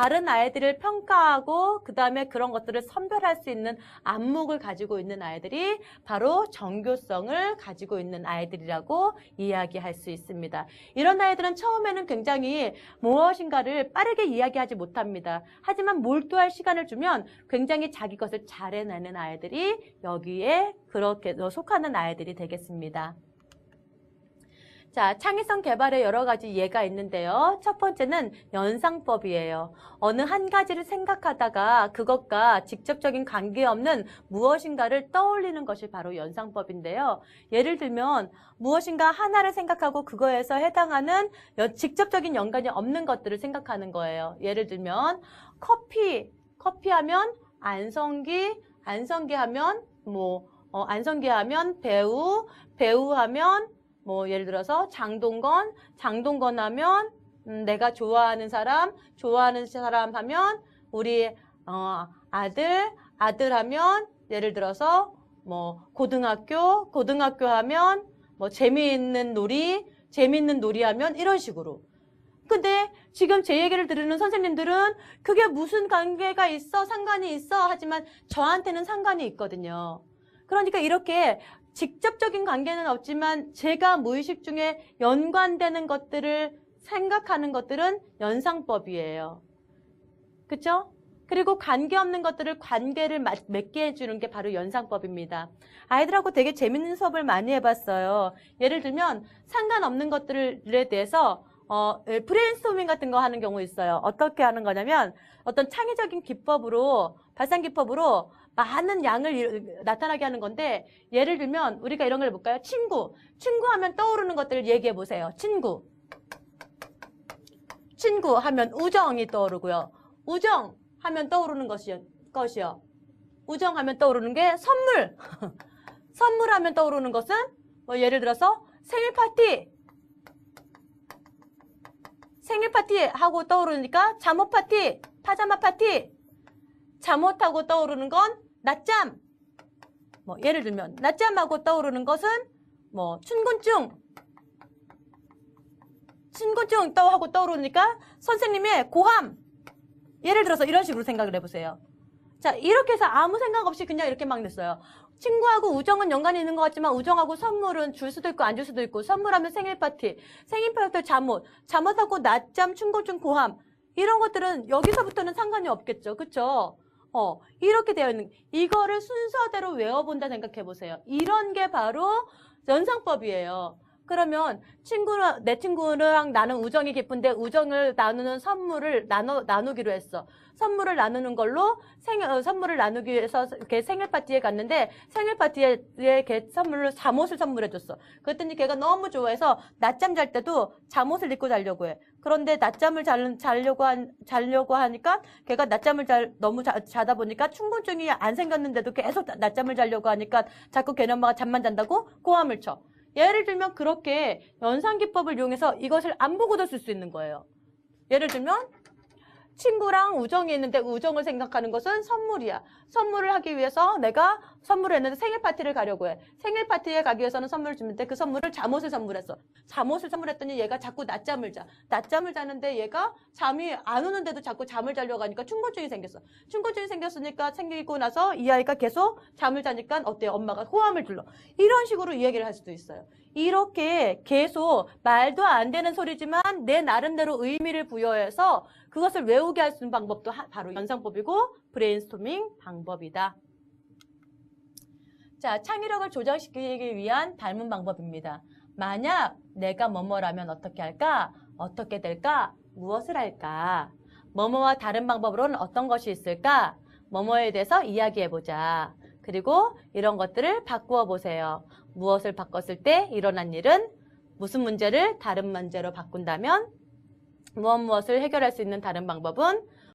다른 아이들을 평가하고 그 다음에 그런 것들을 선별할 수 있는 안목을 가지고 있는 아이들이 바로 정교성을 가지고 있는 아이들이라고 이야기할 수 있습니다. 이런 아이들은 처음에는 굉장히 무엇인가를 빠르게 이야기하지 못합니다. 하지만 몰두할 시간을 주면 굉장히 자기 것을 잘 해내는 아이들이 여기에 그렇게 속하는 아이들이 되겠습니다. 자, 창의성 개발의 여러 가지 예가 있는데요. 첫 번째는 연상법이에요. 어느 한 가지를 생각하다가 그것과 직접적인 관계없는 무엇인가를 떠올리는 것이 바로 연상법인데요. 예를 들면 무엇인가 하나를 생각하고 그거에서 해당하는 여- 직접적인 연관이 없는 것들을 생각하는 거예요. 예를 들면 커피, 커피 하면 안성기, 안성기 하면 뭐 어, 안성기 하면 배우, 배우 하면 뭐 예를 들어서 장동건, 장동건 하면 음, 내가 좋아하는 사람, 좋아하는 사람 하면 우리 어, 아들, 아들 하면 예를 들어서 뭐 고등학교, 고등학교 하면 뭐 재미있는 놀이, 재미있는 놀이 하면 이런 식으로. 근데 지금 제 얘기를 들으는 선생님들은 그게 무슨 관계가 있어, 상관이 있어 하지만 저한테는 상관이 있거든요. 그러니까 이렇게 직접적인 관계는 없지만 제가 무의식 중에 연관되는 것들을 생각하는 것들은 연상법이에요. 그쵸? 그리고 관계없는 것들을 관계를 마- 맺게 해주는 게 바로 연상법입니다. 아이들하고 되게 재밌는 수업을 많이 해봤어요. 예를 들면 상관없는 것들에 대해서 어, 브레인스토밍 같은 거 하는 경우 있어요. 어떻게 하는 거냐면 어떤 창의적인 기법으로 발상 기법으로 많은 양을 일- 나타나게 하는 건데 예를 들면 우리가 이런 걸 볼까요? 친구. 친구 하면 떠오르는 것들을 얘기해 보세요. 친구. 친구 하면 우정이 떠오르고요. 우정 하면 떠오르는 것이, 것이요. 우정 하면 떠오르는 게 선물. 선물 하면 떠오르는 것은 뭐 예를 들어서 생일 파티. 생일 파티 하고 떠오르니까 잠옷 파티, 파자마 파티. 잠옷하고 떠오르는 건 낮잠. 뭐 예를 들면 낮잠하고 떠오르는 것은 뭐 춘곤증. 춘곤증 떠 하고 떠오르니까 선생님의 고함. 예를 들어서 이런 식으로 생각을 해보세요. 자 이렇게 해서 아무 생각 없이 그냥 이렇게 막 냈어요. 친구하고 우정은 연관이 있는 것 같지만 우정하고 선물은 줄 수도 있고 안 줄 수도 있고 선물하면 생일 파티, 생일 파티 잠옷, 잠옷하고 낮잠, 춘곤증, 고함 이런 것들은 여기서부터는 상관이 없겠죠. 그쵸? 어, 이렇게 되어 있는, 이거를 순서대로 외워본다 생각해 보세요. 이런 게 바로 연상법이에요. 그러면 친구랑, 내 친구랑 나는 우정이 깊은데 우정을 나누는 선물을 나누, 나누기로 했어. 선물을 나누는 걸로 생, 어, 선물을 나누기 위해서 이렇게 생일 파티에 갔는데 생일 파티에 걔 선물로 잠옷을 선물해 줬어. 그랬더니 걔가 너무 좋아해서 낮잠 잘 때도 잠옷을 입고 자려고 해. 그런데 낮잠을 자, 자려고 한, 자려고 하니까 걔가 낮잠을 잘, 너무 자, 자다 보니까 충곤증이 안 생겼는데도 계속 나- 낮잠을 자려고 하니까 자꾸 걔네 엄마가 잠만 잔다고 고함을 쳐. 예를 들면 그렇게 연상기법을 이용해서 이것을 안 보고도 쓸 수 있는 거예요. 예를 들면 친구랑 우정이 있는데 우정을 생각하는 것은 선물이야. 선물을 하기 위해서 내가 선물을 했는데 생일 파티를 가려고 해. 생일 파티에 가기 위해서는 선물을 주는데 그 선물을 잠옷을 선물했어. 잠옷을 선물했더니 얘가 자꾸 낮잠을 자. 낮잠을 자는데 얘가 잠이 안 오는데도 자꾸 잠을 자려고 하니까 충곤증이 생겼어. 충곤증이 생겼으니까 생기고 나서 이 아이가 계속 잠을 자니까 어때요? 엄마가 호함을 불러. 이런 식으로 이야기를 할 수도 있어요. 이렇게 계속 말도 안 되는 소리지만 내 나름대로 의미를 부여해서 그것을 외우게 할 수 있는 방법도 하- 바로 연상법이고 브레인스토밍 방법이다. 자, 창의력을 조장시키기 위한 닮은 방법입니다. 만약 내가 뭐뭐라면 어떻게 할까? 어떻게 될까? 무엇을 할까? 뭐뭐와 다른 방법으로는 어떤 것이 있을까? 뭐뭐에 대해서 이야기해보자. 그리고 이런 것들을 바꾸어 보세요. 무엇을 바꿨을 때 일어난 일은 무슨 문제를 다른 문제로 바꾼다면 무엇 무엇을 해결할 수 있는 다른 방법은